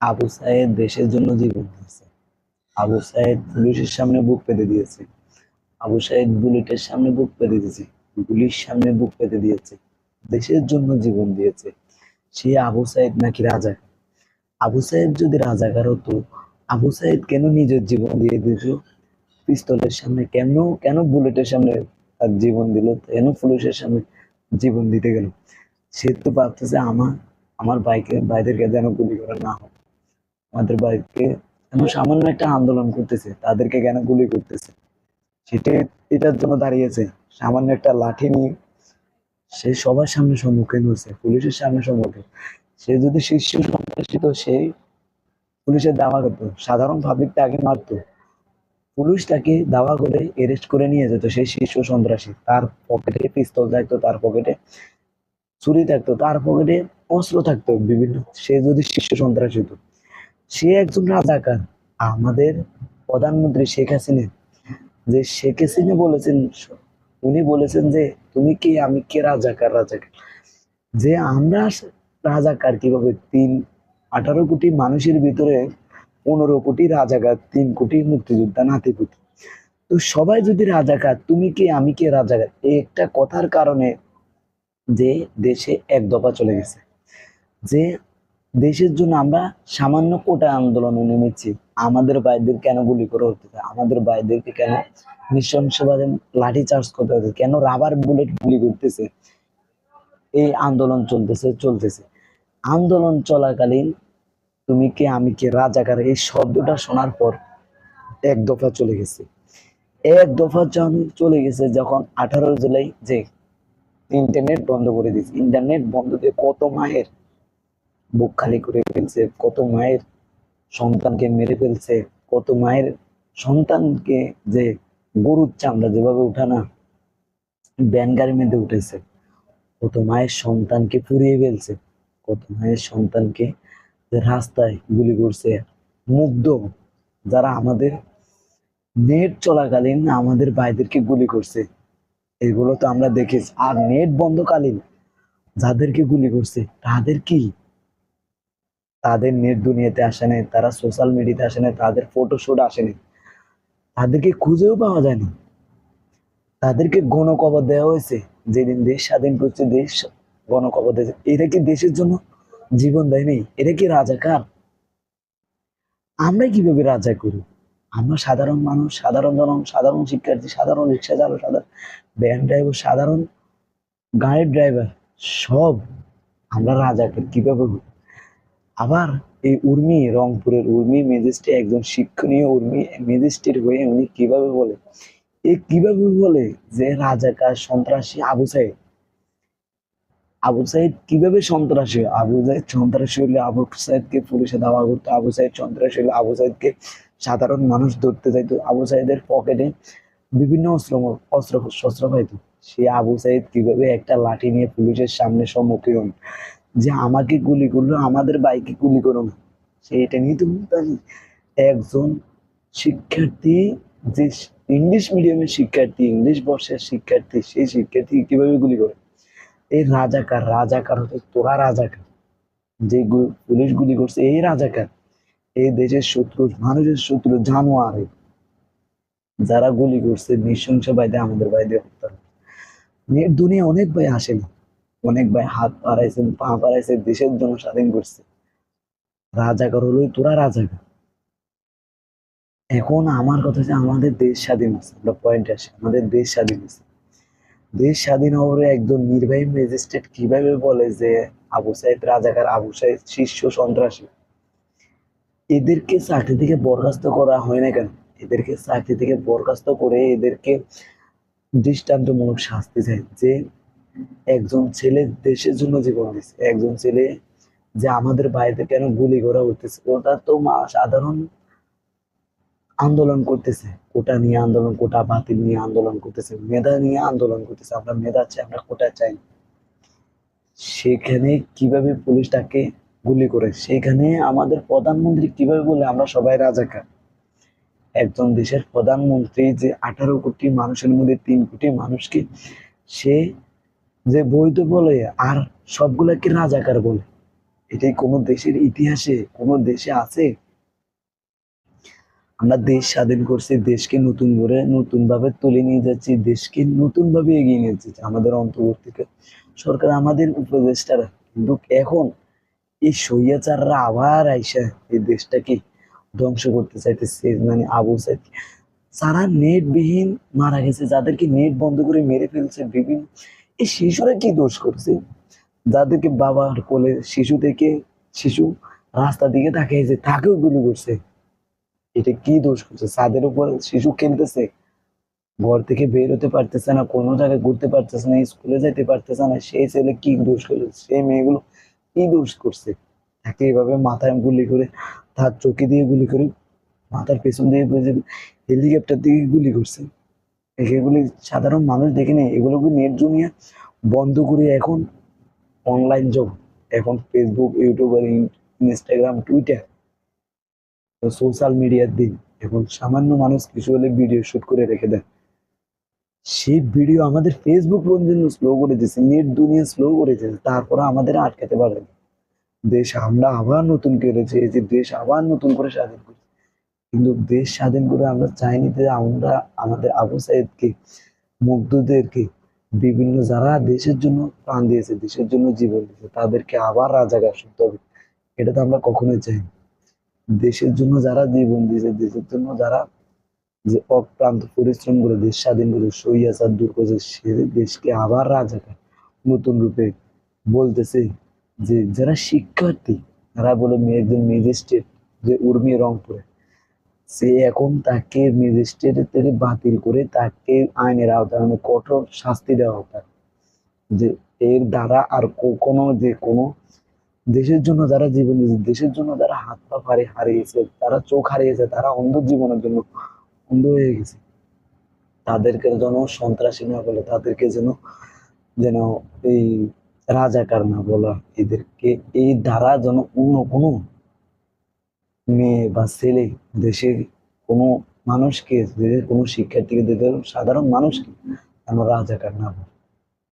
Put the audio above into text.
আবু সাইদ দেশের জন্য জীবন দিয়েছে। আবু সাইদ পুলিশের সামনে বুক পেতে দিয়েছে। আবু সাইদ বুলেটের সামনে বুক পেতে দিয়েছে। গুলির সামনে বুক পেতে দিয়েছে। দেশের জন্য জীবন দিয়েছে। সে আবু সাইদ নাকি রাজা? আবু সাহেব যদি রাজা রাজাকার হতো, আবু সাইদ কেন নিজের জীবন দিয়ে দিল পিস্তলের সামনে কেন কেন বুলেটের সামনে তার জীবন দিল? কেন পুলিশের সামনে জীবন দিতে গেল? সে তো ভাবতেছে আমার আমার বাইকে ভাইদেরকে যেন গুলি করা না হয়। আমাদের বাইকে এমন সামান্য একটা আন্দোলন করতেছে, তাদেরকে কেন গুলি করতেছে? সেটা, এটার জন্য দাঁড়িয়েছে। সামান্য একটা লাঠি নিয়ে সে সবার সামনে সম্মুখীন হয়েছে, পুলিশের সামনে সম্মুখীন। সে যদি শীর্ষ সন্ত্রাসী তো সেই পুলিশের দাওয়া করতো। সাধারণ পাবলিক তাকে মারতো। পুলিশ তাকে দাওয়া করে এরেস্ট করে নিয়ে যেত সেই শীর্ষ সন্ত্রাসী। তার পকেটে পিস্তল থাকতো, তার পকেটে ছুরি থাকতো, তার পকেটে অস্ত্র থাকতো বিভিন্ন। সে যদি শীর্ষ সন্ত্রাসী হতো সে একজন রাজাকার। আমাদের প্রধানমন্ত্রী শেখ হাসিনা, যে শেখ হাসিনা বলেছেন, উনি বলেছেন যে, তুমি কে? আমি কে রাজাকার রাজাকার? যে আমরা রাজাকার কীভাবে? তিন, আঠারো কোটি মানুষের ভিতরে পনেরো কোটি রাজাকার, তিন কোটি মুক্তিযোদ্ধা, নাতিপুতি। তো সবাই যদি রাজাকার, তুমি কে? আমি কে রাজাকার? এই একটা কথার কারণে যে দেশে এক দফা চলে গেছে। যে দেশের জন্য আমরা সামান্য কোটা আন্দোলনে নেমেছি। আমাদের ভাইদের কেন গুলি করে হতেছে আমাদের ভাইদেরকে কেন নৃশংসভাবে লাঠি চার্জ করতে হচ্ছে কেন রাবার বুলেট গুলি করতেছে? এই আন্দোলন চলতেছে চলতেছে। আন্দোলন চলাকালীন তুমি কে, আমি কে, রাজাকার, এই শব্দটা শোনার পর এক দফা চলে গেছে। এক দফা যখন চলে গেছে, যখন আঠারো জুলাই যে ইন্টারনেট বন্ধ করে দিয়েছে ইন্টারনেট বন্ধ দিয়ে কত মায়ের বুক খালি করে ফেলছে, কত মায়ের সন্তানকে মেরে ফেলছে, কত মায়ের সন্তানকে যে গরুর চামড়া যেভাবে উঠানা, ব্যান মধ্যে উঠেছে, কত মায়ের সন্তানকে পুড়িয়ে ফেলছে, কত মায়ের সন্তানকে রাস্তায় গুলি করছে, মুগ্ধ যারা আমাদের নেট চলাকালীন আমাদের ভাইদেরকে গুলি করছে, এগুলো তো আমরা দেখেছি। আর নেট বন্ধকালীন যাদেরকে গুলি করছে, তাদের কি তাদের নেট দুনিয়াতে আসে নাই, তারা সোশ্যাল মিডিয়াতে আসে নাই, তাদের ফটোশুট আসেনি তাদেরকে খুঁজেও পাওয়া যায়নি। তাদেরকে গণকবর দেওয়া হয়েছে, যেদিন দেশ স্বাধীন করছে, দেশ গণকবর দিয়েছে এরা কি দেশের জন্য জীবন দেয়নি এরা কি রাজাকার আমরা কীভাবে রাজা করি? আমরা সাধারণ মানুষ, সাধারণ জন সাধারণ শিক্ষার্থী, সাধারণ রিক্সা চালক, সাধারণ ভ্যান ড্রাইভার সাধারণ গাড়ির ড্রাইভার সব আমরা রাজাকার কীভাবে? আবার এই উর্মি, রংপুরের উর্মি ম্যাজিস্ট্রেট একজন শিক্ষণীয় উর্মি ম্যাজিস্ট্রেট হয়ে উনি কীভাবে বলে? এ কীভাবে বলে যে রাজাকার সন্ত্রাসী আবু সাইদ? আবু সাইদ কীভাবে সন্ত্রাসী? আবু সাইদ সন্ত্রাসী হলে আবু সাইদকে পুলিশে দাওয়া করতো, আবু সাইদ সন্ত্রাসী হলে আবু সাইদকে সাধারণ মানুষ ধরতে যাইতো আবু সাইদের পকেটে বিভিন্ন অস্ত্র অস্ত্র, শস্ত্র পাইতো। সে আবু সাইদ কীভাবে একটা লাঠি নিয়ে পুলিশের সামনে সম্মুখীন হন? যে আমাকে গুলি করল, আমাদের বাইকে গুলি করো না। সেটা নিয়ে তুমি জানি একজন শিক্ষার্থী, যে ইংলিশ মিডিয়ামের শিক্ষার্থী, ইংলিশ বর্ষের শিক্ষার্থী, সেই শিক্ষার্থী কীভাবে গুলি করে? এই রাজাকার রাজাকার হচ্ছে তোরা রাজাকার। যে পুলিশ গুলি করছে, এই রাজাকার। এই দেশের শত্রু, মানুষের শত্রু, জানোয়ার। যারা গুলি করছে, নৃশংস বাইদে আমাদের বাইদে হত্যা। দুনিয়া অনেক ভাই আসেনি অনেক ভাই হাত পাড়াইছে পা পাড়াইছে দেশের জন্য স্বাধীন করছে। রাজাকার হলোই তোরা রাজাকার। এখন আমার কথা হচ্ছে আমাদের দেশ স্বাধীন হচ্ছে আমরা পয়েন্ট আসে আমাদের দেশ স্বাধীন হচ্ছে দেশ স্বাধীন হওয়ার একজন নির্বাহী ম্যাজিস্ট্রেট কীভাবে বলে যে আবু সাহেব রাজাকার, আবু সাইদ শীর্ষ সন্ত্রাসী? এদেরকে চাকরি থেকে বরখাস্ত করা হয় না কেন? এদেরকে চাকরি থেকে বরখাস্ত করে এদেরকে দৃষ্টান্তমূলক শাস্তি চাই যে একজন ছেলে দেশের জন্য জীবন দিচ্ছে একজন ছেলে যে আমাদের বাইরে কেন গুলি করা হতেছে ওটা তো সাধারণ আন্দোলন করতেছে। কোটা নিয়ে আন্দোলন, কোটা বাতিল নিয়ে আন্দোলন করতেছে, মেধা নিয়ে আন্দোলন করতেছে। আমরা মেধা চাই, আমরা কোটা চাই। সেখানে কীভাবে পুলিশ তাকে গুলি করে? সেখানে আমাদের প্রধানমন্ত্রী কীভাবে বলে আমরা সবাই রাজাকার? একজন দেশের প্রধানমন্ত্রী যে আঠারো কোটি মানুষের মধ্যে তিন কোটি মানুষকে সে যে বৈধ বলে, আর সবগুলাকে রাজাকার বলে। এটাই কোনো দেশের ইতিহাসে, কোনো দেশে আছে? আমরা দেশ স্বাধীন করছি, দেশকে নতুন করে নতুন ভাবে তুলে নিয়ে যাচ্ছি, দেশকে নতুন ভাবে এগিয়ে নিয়ে যাচ্ছি। আমাদের অন্তর্বর্তী সরকার, আমাদের উপদেষ্টারা। কিন্তু এখন এই সৈয়াচাররা আবার আইসা এই দেশটাকে ধ্বংস করতে চাইতেছে মানে আবু সাইদ। যারা নেট বিহীন মারা গেছে, যাদেরকে নেট বন্ধ করে মেরে ফেলছে, বিভিন্ন এই শিশুরা কি দোষ করছে? যাদেরকে বাবার কোলে শিশু থেকে শিশু রাস্তা দিকে তাকিয়েছে তাকেও গুলি করছে, এটা কি দোষ করছে? ছাদের উপর শিশু খেলতেছে, ঘর থেকে বের হতে পারতেছে না, কোনো জায়গায় ঘুরতে পারতেছে না, স্কুলে যেতে পারতেছে না, সেই ছেলে কি দোষ করছে? সেই মেয়েগুলো কি দোষ করছে? তাকে এভাবে মাথায় গুলি করে, তার চোখে দিয়ে গুলি করে, মাথার পেছন দিয়ে হেলিকপ্টার দিয়ে গুলি করছে। এগুলি সাধারণ মানুষ দেখে নেই এগুলোকে নেট জমিয়ে বন্ধ করে এখন অনলাইন যোগ এখন ফেসবুক ইউটিউব আর ইনস্টাগ্রাম টুইটার সোশ্যাল মিডিয়ার দিন। এখন সামান্য মানুষ কিছু হলে ভিডিও শুট করে রেখে দেয়। সেই ভিডিও আমাদের ফেসবুক পর্যন্ত স্লো করে দিয়েছে? নেট দুনিয়া স্লো করে দিয়েছে, তারপরে আমাদের আটকাতে পারে না। দেশ আমরা আবার নতুন করে চেয়েছি দেশ আবার নতুন করে স্বাধীন করছি। কিন্তু দেশ স্বাধীন করে আমরা চাইনি যে আমরা আমাদের আবু সাইদকে মুগ্ধদেরকে বিভিন্ন যারা দেশের জন্য প্রাণ দিয়েছে, দেশের জন্য জীবন দিয়েছে, তাদেরকে আবার রাজাকার শুনতে হবে। এটা তো আমরা কখনোই চাই দেশের জন্য যারা জীবন দিয়েছে, দেশের জন্য যারা যে অক্লান্ত পরিশ্রম করে দেশ স্বাধীন করে সইয়াচার দূর করেছে, সে দেশকে আবার রাজাকার নতুন রূপে বলতেছে যে, যারা শিক্ষার্থী, তারা বলে একজন ম্যাজিস্ট্রেট যে উর্মি রংপুরে সে এখন তাকে ম্যাজিস্ট্রেট থেকে বাতিল করে তাকে আইনের আওতায় মানে কঠোর শাস্তি দেওয়া হোক তাকে। যে এর দ্বারা আর কোনো যে কোনো দেশের জন্য যারা জীবন দেশের জন্য যারা হাত পা হারিয়ে হারিয়েছে, তারা চোখ হারিয়েছে, তারা অন্ধ জীবনের জন্য অন্ধ হয়ে গেছে তাদেরকে যেন সন্ত্রাসী না বলে, তাদেরকে যেন যেন এই রাজাকার না বলা, এদেরকে এই দ্বারা যেন অন্য কোনো মেয়ে বা ছেলে দেশের কোনো মানুষকে, দেশের কোনো শিক্ষার্থীকে দেশের সাধারণ মানুষকে আমরা রাজাকার না বলে।